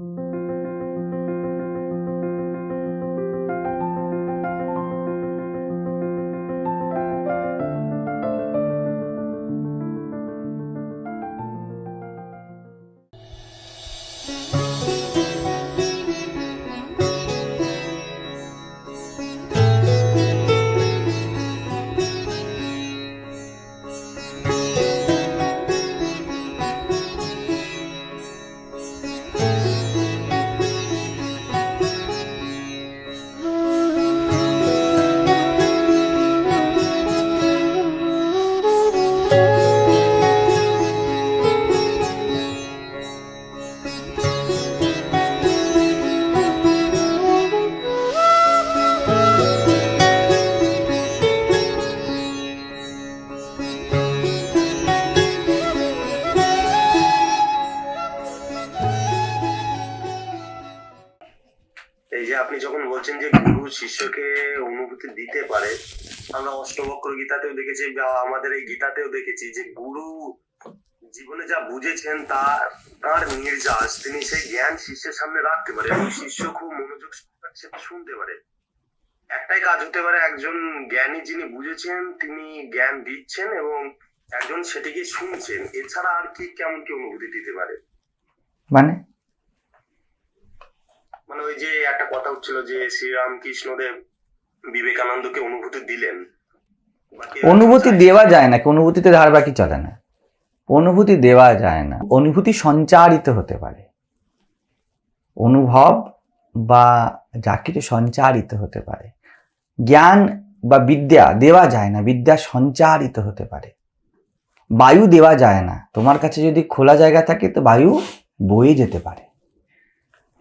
এই শিষ্যকে অনুভূতি দিতে পারে। আমরা অষ্টবক্র গীতাতেও দেখেছি বা আমাদের এই গীতাতেও দেখেছি যে গুরু জীবনে যা বুঝেছেন তার তার নির্যাস। তিনি সেই জ্ঞান শিষ্যের সামনে রাখতে পারে এবং শিষ্য খুব মনোযোগ সেটা শুনতে পারে। একটাই কাজ হতে পারে, একজন জ্ঞানী যিনি বুঝেছেন তিনি জ্ঞান দিচ্ছেন এবং একজন সেটিকে শুনছেন। এছাড়া আর কি কেমন কি অনুভূতি দিতে পারে? মানে? মানে ওই যে একটা কথা হচ্ছিল যে শ্রীরামকৃষ্ণদেব বিবেকানন্দকে অনুভূতি দিলেন। অনুভূতি দেওয়া যায় না অনুভূতিতে ধার বাকি চলে না। অনুভূতি দেওয়া যায় না অনুভূতি সঞ্চারিত হতে পারে। অনুভব বা যা কিছু সঞ্চারিত হতে পারে। জ্ঞান বা বিদ্যা দেওয়া যায় না বিদ্যা সঞ্চারিত হতে পারে। বায়ু দেওয়া যায় না তোমার কাছে যদি খোলা জায়গা থাকে তো বায়ু বয়ে যেতে পারে।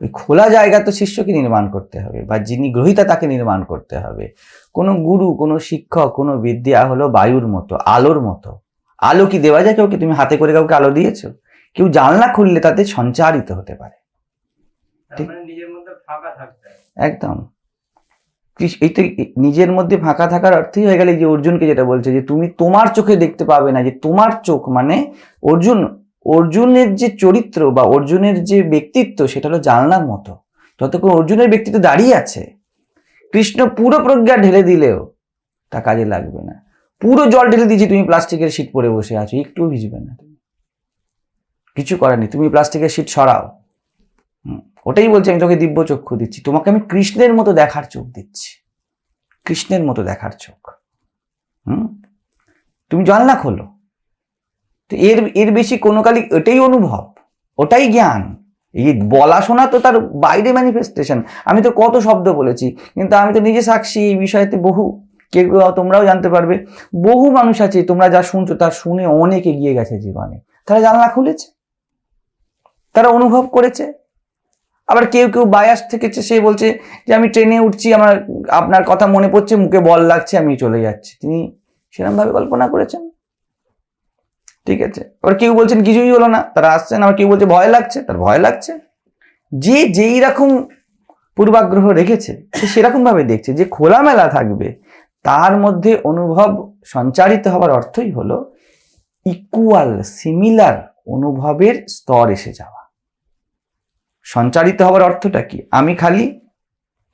খোলা জায়গা তো শিষ্যকে নির্মাণ করতে হবে বা যিনি গ্রহিতা তাকে নির্মাণ করতে হবে। কোনো গুরু কোনো শিক্ষক কোনো বিদ্যা হলো বায়ুর মতো আলোর মতো। আলো কি দেওয়া যায় কাউকে? তুমি হাতে করে কাউকে আলো দিয়েছ? কেউ জানলা খুললে তাতে সঞ্চারিত হতে পারে। মানে নিজের মধ্যে ফাঁকা একদম। এই তো নিজের মধ্যে ফাঁকা থাকার অর্থই হয়ে গেল যে অর্জুনকে যেটা বলছে যে তুমি তোমার চোখে দেখতে পাবে না যে তোমার চোখ মানে অর্জুন অর্জুনের যে চরিত্র বা অর্জুনের যে ব্যক্তিত্ব, সেটা হলো জানলার মতো। যতক্ষণ অর্জুনের ব্যক্তিত্ব দাঁড়িয়ে আছে, কৃষ্ণ পুরো প্রজ্ঞা ঢেলে দিলেও তা কাজে লাগবে না। পুরো জল ঢেলে দিয়েছি, তুমি প্লাস্টিকের শীট পরে বসে আছো একটু ভিজবে না কিছু করার তুমি প্লাস্টিকের শীট সরাও। ওটাই বলছি, আমি তোকে দিব্য চক্ষু দিচ্ছি। তোমাকে আমি কৃষ্ণের মতো দেখার চোখ দিচ্ছি। কৃষ্ণের মতো দেখার চোখ। হুম, তুমি জানলা খোলো। তো এর এর বেশি কোনো কালি ওটাই অনুভব, ওটাই জ্ঞান। এই বলা শোনা তো তার বাইরে ম্যানিফেস্টেশন আমি তো কত শব্দ বলেছি, কিন্তু আমি তো নিজে সাক্ষী এই বিষয়তে বহু, কেউ তোমরাও জানতে পারবে, বহু মানুষ আছে, তোমরা যা শুনছো তা শুনে অনেক এগিয়ে গেছে জীবনে। তারা জানলা খুলেছে, তারা অনুভব করেছে। আবার কেউ কেউ বায়াস থেকেছে, সে বলছে যে আমি ট্রেনে উঠছি, আমার, আপনার কথা মনে পড়ছে, মুখে বল লাগছে, আমি চলে যাচ্ছি। তিনি সেরকম ভাবে কল্পনা করেছেন। ঠিক আছে? আবার কেউ বলছেন কিছুই হলো না, তারা আসছেন, আবার কেউ বলছে ভয় লাগছে, তার ভয় লাগছে। যে যেই রকম পূর্বাগ্রহ রেখেছে, সে সেরকম ভাবে দেখছে। যে খোলামেলা থাকবে, তার মধ্যে অনুভব সঞ্চারিত হওয়ার অর্থই হলো ইকুয়াল সিমিলার অনুভবের স্তর এসে যাওয়া। সঞ্চারিত হওয়ার অর্থটা কি? আমি খালি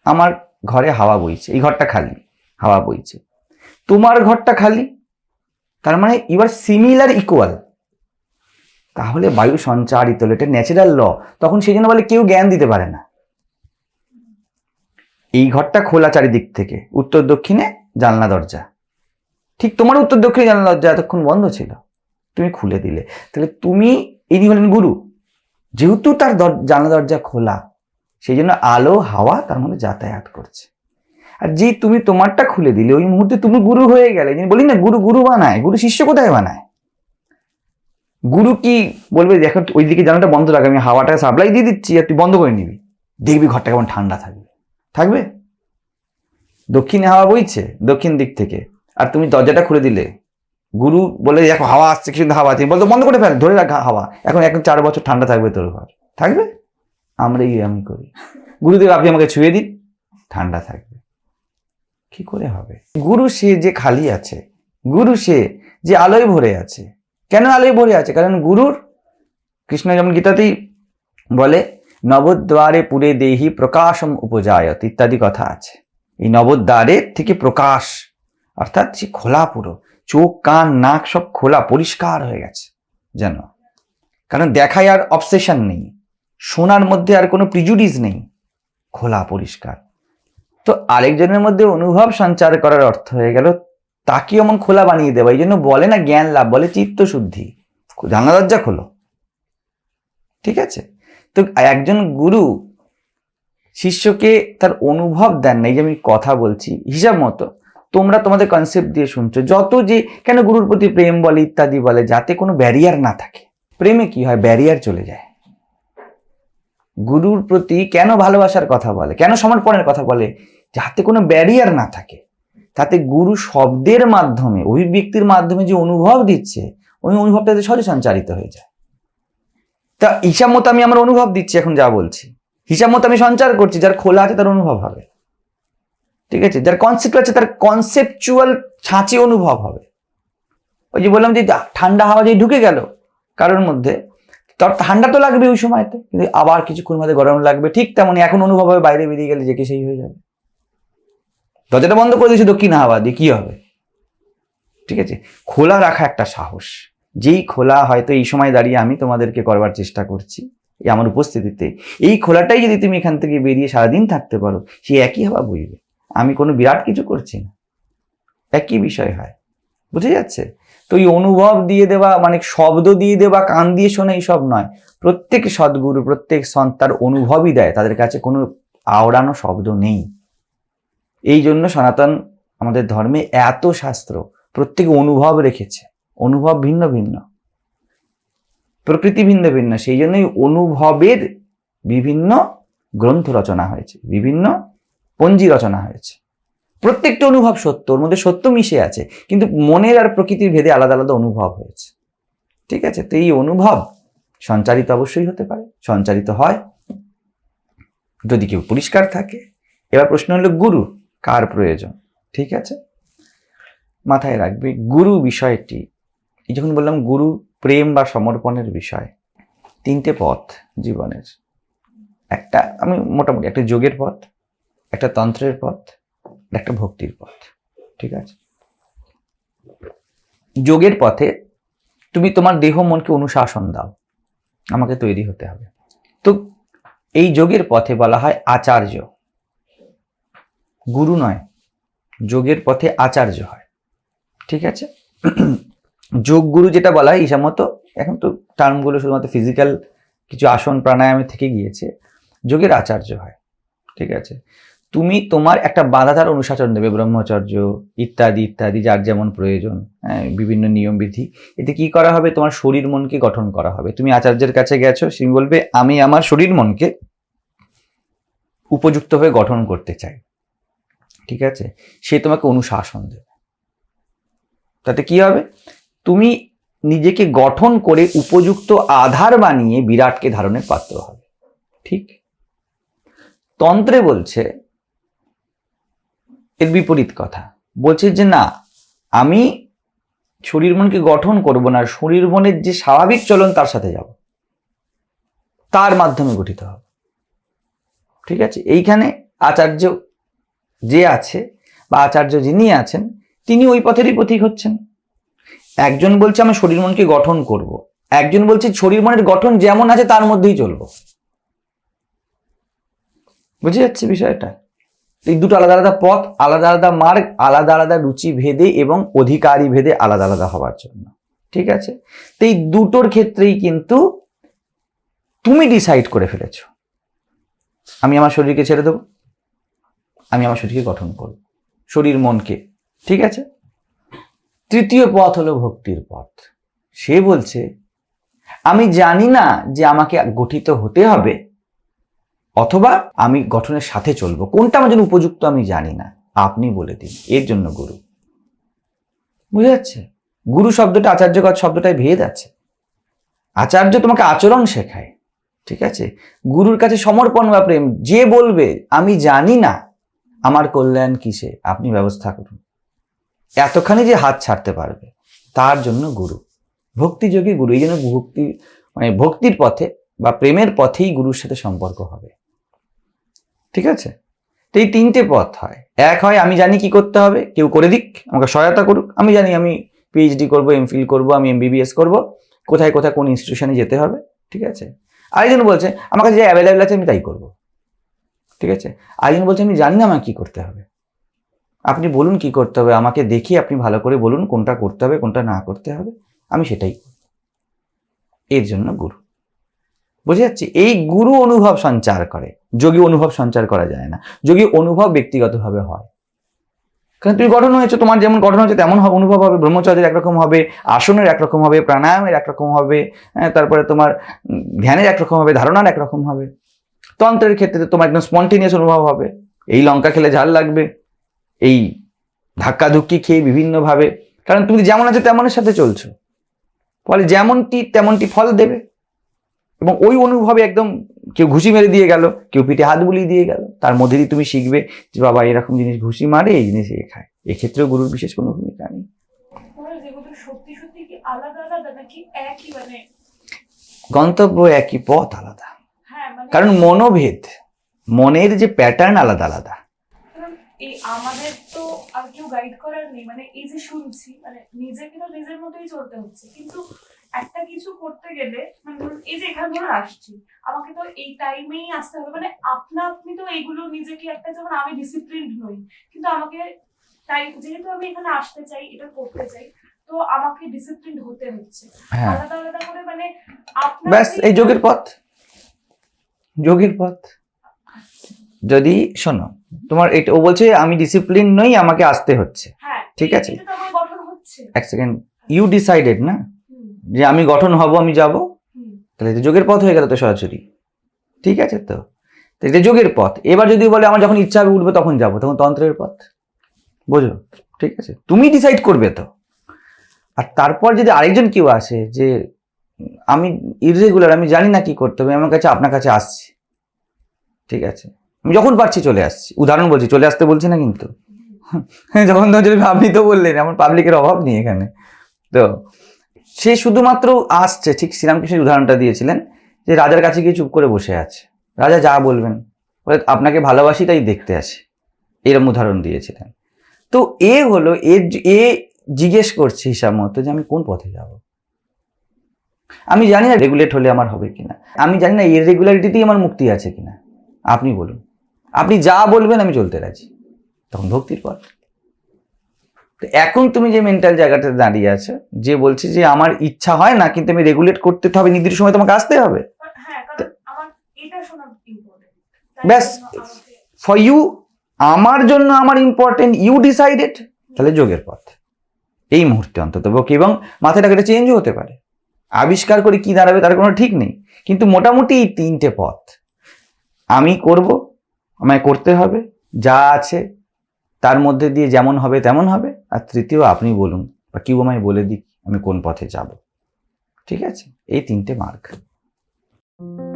আমার ঘরে হাওয়া বইছে, এই ঘরটা খালি, হাওয়া বইছে। তোমার ঘরটা খালি তার মানে ইউ আর সিমিলার ইকুয়াল তাহলে বায়ু সঞ্চারিত, হলো এটা ন্যাচারাল ল তখন সেই জন্য বলে কেউ জ্ঞান দিতে পারে না। এই ঘরটা খোলা চারিদিক থেকে, উত্তর দক্ষিণে জানলা দরজা। ঠিক তোমার উত্তর দক্ষিণে জানলা দরজা এতক্ষণ বন্ধ ছিল। তুমি খুলে দিলে। তাহলে তুমি ইনি হলেন গুরু, যেহেতু তার জানলা দরজা খোলা, সেই জন্য আলো, হাওয়া তার মধ্যে যাতায়াত করছে। আর যে তুমি তোমারটা খুলে দিলে, ওই মুহূর্তে তুমি গুরু হয়ে গেলে, যিনি বলি না, গুরু গুরু বানায়, গুরু শিষ্য কোথায় বানায়? গুরু কি বলবে দেখো ওই দিকে জানাটা বন্ধ রাখ, আমি হাওয়াটা সাপ্লাই দিয়ে দিচ্ছি, আর তুই বন্ধ করে নিবি। দেখবি ঘরটা কেমন ঠান্ডা থাকবে। থাকবে? দক্ষিণে হাওয়া বইছে, দক্ষিণ দিক থেকে। আর তুমি দরজাটা খুলে দিলে। গুরু বলে, দেখো, হাওয়া আসছে কিন্তু হাওয়া। আছে বলতো, বন্ধ করে ফেল, ধরে রাখ হাওয়া। এখন এখন চার বছর ঠান্ডা থাকবে তোর ঘর। থাকবে? আমরা এই আমি করি। গুরুদেব, আপনি আমাকে ছুঁয়ে দিন। ঠান্ডা থাকবে। কি করে হবে? গুরু সে যে খালি আছে, গুরু সে যে আলোয় ভরে আছে। কেন আলোয় ভরে আছে? কারণ গুরুর, কৃষ্ণ যেমন গীতাতেই বলে, নবদ্বারে পুরে দেহি প্রকাশম উপজায়ত ইত্যাদি কথা আছে। এই নবদ্বারের থেকে প্রকাশ, অর্থাৎ সে খোলা পুরো, চোখ, কান, নাক সব খোলা, পরিষ্কার হয়ে গেছে যেন। কারণ দেখায় আর অবসেশন নেই, শোনার মধ্যে আর কোনো প্রিজুডিস নেই, খোলা, পরিষ্কার। তো আরেকজনের মধ্যে অনুভব সঞ্চার করার অর্থ হয়ে গেল, তাকে এমন খোলা বানিয়ে দেওয়া। এই জন্য বলে না জ্ঞান লাভ, বলে চিত্ত শুদ্ধি। জানা দরজা খোলো। ঠিক আছে? তো একজন গুরু শিষ্যকে তার অনুভব দেন না, এই যে আমি কথা বলছি, হিসাব মতো। তোমরা তোমাদের কনসেপ্ট দিয়ে শুনছো, যত যে কেন গুরুর প্রতি প্রেম বলে, ইত্যাদি বলে, যাতে কোনো ব্যারিয়ার না থাকে। প্রেমে কি হয়? ব্যারিয়ার চলে যায়। গুরুর প্রতি কেন ভালোবাসার কথা বলে? কেন সমর্পণের কথা বলে? যাতে কোনো ব্যারিয়ার না থাকে। তাতে গুরু শব্দের মাধ্যমে, অভিব্যক্তির মাধ্যমে যে অনুভব দিচ্ছে, ওই অনুভবটা যাতে সহজে সঞ্চারিত হয়ে যায়। তা হিসাব মতো আমি আমার অনুভব দিচ্ছি, এখন যা বলছি। হিসাব মতো আমি সঞ্চার করছি, যার খোলা আছে তার অনুভব হবে। ঠিক আছে? যার কনসেপ্ট আছে তার কনসেপচুয়াল ছাঁচে অনুভব হবে। ওই যে বললাম যে ঠান্ডা হাওয়া যে ঢুকে গেল, কারোর মধ্যে, তার ঠান্ডা তো লাগবে ওই সময়তে, কিন্তু আবার কিছুক্ষণ মধ্যে গরম লাগবে, ঠিক তেমনই এখন অনুভব হবে, বাইরে বেরিয়ে গেলে যে কে সেই হয়ে যাবে। দরজাটা বন্ধ করে দিয়েছে দক্ষিণ হাওয়া দিয়ে কি হবে? ঠিক আছে, খোলা রাখা একটা সাহস। যেই খোলা হয়তো এই সময় দাঁড়িয়ে আমি তোমাদেরকে করবার চেষ্টা করছি, এই আমার উপস্থিতিতে। এই খোলাটাই যদি তুমি এখান থেকে বেরিয়ে সারাদিন থাকতে পারো, সে একই হওয়া বুঝবে। আমি কোনো বিরাট কিছু করছি না। একই বিষয় হয়। বুঝে যাচ্ছে? তো এই অনুভব দিয়ে দেওয়া মানে শব্দ দিয়ে দেওয়া, কান দিয়ে শোনা এইসব নয়। প্রত্যেক সদ্গুরু, প্রত্যেক সন্তার অনুভবই দেয়। তাদের কাছে কোনো আওড়ানো শব্দ নেই। এই জন্য সনাতন আমাদের ধর্মে এত শাস্ত্র, প্রত্যেকে অনুভব রেখেছে। অনুভব ভিন্ন ভিন্ন। প্রকৃতি ভিন্ন ভিন্ন। সেই জন্যই অনুভবের বিভিন্ন গ্রন্থ রচনা হয়েছে, বিভিন্ন পঞ্জি রচনা হয়েছে। প্রত্যেকটা অনুভব সত্য, ওর মধ্যে সত্য মিশে আছে, কিন্তু মনের আর প্রকৃতির ভেদে আলাদা আলাদা অনুভব হয়েছে। ঠিক আছে? তো এই অনুভব সঞ্চারিত অবশ্যই হতে পারে, সঞ্চারিত হয় যদি কেউ পরিষ্কার থাকে। এবার প্রশ্ন হলো, গুরু কার প্রয়োজন? ঠিক আছে? মাথায় রাখবে, গুরু বিষয়টি, এই যখন বললাম গুরু, প্রেম বা সমর্পণের বিষয়, তিনটে পথ জীবনের। একটা, আমি মোটামুটি একটা যোগের পথ, একটা তন্ত্রের পথ একটা ভক্তির পথ, ঠিক আছে? যোগের পথে তুমি তোমার দেহ মনকে অনুশাসন দাও, আমাকে তৈরি হতে হবে। তো এই যোগের পথে বলা হয় আচার্য। গুরু নয়, যোগের পথে আচার্য হয়। ঠিক আছে? যোগ গুরু যেটা বলা হয় হিসাব মতো এখন তো টার্মগুলো শুধুমাত্র ফিজিক্যাল কিছু আসন প্রাণায়ামে থেকে গিয়েছে, যোগের আচার্য হয়। ঠিক আছে? তুমি তোমার একটা বাধাধার অনুশাসন দেবে, ব্রহ্মচর্য, ইত্যাদি ইত্যাদি, যার যেমন প্রয়োজন হ্যাঁ বিভিন্ন নিয়ম বিধি। এতে কি করা হবে? তোমার শরীর মনকে গঠন করা হবে। তুমি আচার্যের কাছে গেছো, সে বলবে, আমি আমার শরীর মনকে উপযুক্তভাবে গঠন করতে চাই। ঠিক আছে? সে তোমাকে অনুশাসন দেবে। তাতে কি হবে? তুমি নিজেকে গঠন করে উপযুক্ত আধার বানিয়ে বিরাটকে ধারণের পাত্র হবে। ঠিক? তন্ত্রে বলছে, এর বিপরীত কথা। বলছে যে না, আমি শরীর মনকে গঠন করব না, শরীর মনের যে স্বাভাবিক চলন তার সাথে যাব। তার মাধ্যমে গঠিত হবে। ঠিক আছে? এইখানে আচার্য যে আছে বা আচার্য যিনি আছেন, তিনি ওই পথেরই পথিক হচ্ছেন। একজন বলছে আমি শরীর মনকে গঠন করব। একজন বলছে, শরীর মনের গঠন যেমন আছে, তার মধ্যেই চলবো। বুঝে যাচ্ছে বিষয়টা? এই দুটো আলাদা আলাদা পথ, আলাদা আলাদা মার্গ, আলাদা আলাদা রুচি ভেদে এবং অধিকারী ভেদে আলাদা আলাদা হওয়ার জন্য। ঠিক আছে? তো এই দুটোর ক্ষেত্রেই কিন্তু তুমি ডিসাইড করে ফেলেছো। আমি আমার শরীরকে ছেড়ে দেবো। আমি আমার শরীরকে গঠন করব। শরীর মনকে, ঠিক আছে? তৃতীয় পথ হলো ভক্তির পথ। সে বলছে, আমি জানি না যে আমাকে গঠিত হতে হবে, অথবা আমি গঠনের সাথে চলবো। কোনটা আমার জন্য উপযুক্ত আমি জানি না। আপনি বলে দিন। এর জন্য গুরু। বুঝে যাচ্ছে? গুরু শব্দটা আচার্যগত শব্দটায় ভেদ আছে। আচার্য তোমাকে আচরণ শেখায়, ঠিক আছে? গুরুর কাছে সমর্পণ বা প্রেম। যে বলবে, আমি জানি না আমার কল্যাণ কিসে? আপনি ব্যবস্থা করুন। এতখানি যে হাত ছাড়তে পারবে, তার জন্য গুরু। ভক্তিযোগী গুরু, এই জন্য ভক্তি মানে ভক্তির পথে বা প্রেমের পথেই গুরুর সাথে সম্পর্ক হবে। ঠিক আছে? তো এই তিনটে পথ হয়। এক হয়, আমি জানি কি করতে হবে, কেউ করে দিক, আমাকে সহায়তা করুক। আমি জানি আমি পিএইচডি করব এমফিল করব, আমি এমবিবিএস করব, কোথায় কোথায় কোন ইনস্টিটিউশনে যেতে হবে, ঠিক আছে? আরেকজন বলছে, আমার কাছে যে অ্যাভেলেবেল আছে আমি তাই করব। ঠিক আছে? আরেকজন বলছে আমি জানি না আমাকে কি করতে হবে। আপনি বলুন কি করতে হবে আমাকে দেখি আপনি ভালো করে বলুন কোনটা করতে হবে কোনটা না করতে হবে। আমি সেটাই। এর জন্য গুরু। বুঝে যাচ্ছি? এই গুরু অনুভব সঞ্চার করে। যোগী অনুভব সঞ্চার করা যায় না। যোগী অনুভব ব্যক্তিগতভাবে হয়। কারণ তুমি গঠন হয়েছে তোমার যেমন গঠন হয়েছে তেমন অনুভব হবে। ব্রহ্মচর্যের একরকম হবে আসনের একরকম হবে প্রাণায়ামের একরকম হবে হ্যাঁ, তারপরে তোমার ধ্যানের একরকম হবে ধারণার একরকম হবে। তন্ত্রের ক্ষেত্রে তোমার একদম স্পন্টেনিয়াস অনুভব হবে। এই লঙ্কা খেলে ঝাল লাগবে এই ধাক্কা ধুক্কি খেয়ে বিভিন্নভাবে কারণ তুমি যেমন আছো তেমনের সাথে চলছো। ফলে যেমনটি তেমনটি ফল দেবে। এবং ওই অনুভবে একদম কেউ ঘুষি মেরে দিয়ে গেল কেউ পিঠে হাত বুলিয়ে দিয়ে গেল তার মধ্যে দিয়ে তুমি শিখবে যে বাবা এরকম জিনিস ঘুষি মারে এই জিনিস এ খায়। এক্ষেত্রেও গুরুর বিশেষ কোনো ভূমিকা নেই। মানে? গন্তব্য একই পথ আলাদা। কারণ মনোভেদ মনের যে প্যাটার্ন আলাদা আলাদা। এই আমাদের তো আর কেউ গাইড করার নেই মানে এই যে শুনছি মানে নিজেকে তো নিজের মতোই চলতে হচ্ছে। কিন্তু একটা কিছু করতে গেলে মানে ধরুন এই যে এখানে ধরুন আসছি আমাকে তো এই টাইমেই আসতে হবে। মানে আপনা আপনি তো এইগুলো নিজেকে একটা যেমন আমি ডিসিপ্লিন নই কিন্তু আমাকে টাইম যেহেতু আমি এখানে আসতে চাই এটা করতে চাই তো আমাকে ডিসিপ্লিন হতে হচ্ছে। হ্যাঁ। আলাদা আলাদা করে মানে ব্যাস এই যোগের পথ। যোগের পথ। যদি শোনো তোমার এটা ও বলছে আমি ডিসিপ্লিন নই আমাকে আসতে হচ্ছে। হ্যাঁ ঠিক আছে। এক সেকেন্ড ইউ ডিসাইডেড না? যে আমি গঠন হব আমি যাব? তাহলে যোগের পথ হয়ে গেল তো সরাসরি। ঠিক আছে তো? এটা যোগের পথ। এবার যদি বলে আমার যখন ইচ্ছা হবে উঠবে তখন যাব। তখন তন্ত্রের পথ। বোঝো? ঠিক আছে? তুমি ডিসাইড করবে তো। আর তারপর যদি আরেকজন কেউ আসে যে আমি ইরেগুলার আমি জানি না কি করতে হবে, আমার কাছে আপনার কাছে আসছি। ঠিক আছে? আমি যখন পারছি চলে আসছি। উদাহরণ বলছি, চলে আসতে বলছি না কিন্তু। যখন তো যদি আপনি তো বললেন, আমার পাবলিকের অভাব নেই এখানে। তো, সে শুধুমাত্র আসছে, ঠিক শ্রীরামকৃষ্ণের উদাহরণটা দিয়েছিলেন, যে রাজার কাছে গিয়ে চুপ করে বসে আছে। রাজা যা বলবেন বলে আপনাকে ভালোবাসি তাই দেখতে আসে। এরম উদাহরণ দিয়েছিলেন। তো এ হলো, এ এ জিজ্ঞেস করছে হিসাব মতো যে আমি কোন পথে যাব? আমি জানি না রেগুলেট হলে আমার হবে কিনা। আমি জানি না ইরেগুলারিটিতেই আমার মুক্তি আছে কিনা। আপনি বলুন। আপনি যা বলবেন আমি চলতে রাজি। তখন ভক্তির পথ। তো এখন তুমি যে মেন্টাল জায়গাটাতে দাঁড়িয়ে আছো যে বলছে যে আমার ইচ্ছা হয় না কিন্তু আমি রেগুলেট করতে তো হবে নির্দিষ্ট সময় তোমাকে আসতে হবে। হ্যাঁ ব্যাস। ফর ইউ আমার জন্য আমার ইম্পর্টেন্ট ইউ ডিসাইডেড তাহলে যোগের পথ। এই মুহূর্তে অন্তত এবং মাথাটা এটা চেঞ্জও হতে পারে। আবিষ্কার করে কি দাঁড়াবে তার কোনো ঠিক নেই। কিন্তু মোটামুটি এই তিনটে পথ। আমি করব, আমায় করতে হবে, যা আছে তার মধ্যে দিয়ে যেমন হবে তেমন হবে। আর তৃতীয়, আপনি বলুন, বা কেউ আমায় বলে দিক আমি কোন পথে যাব। ঠিক আছে? এই তিনটে মার্ক।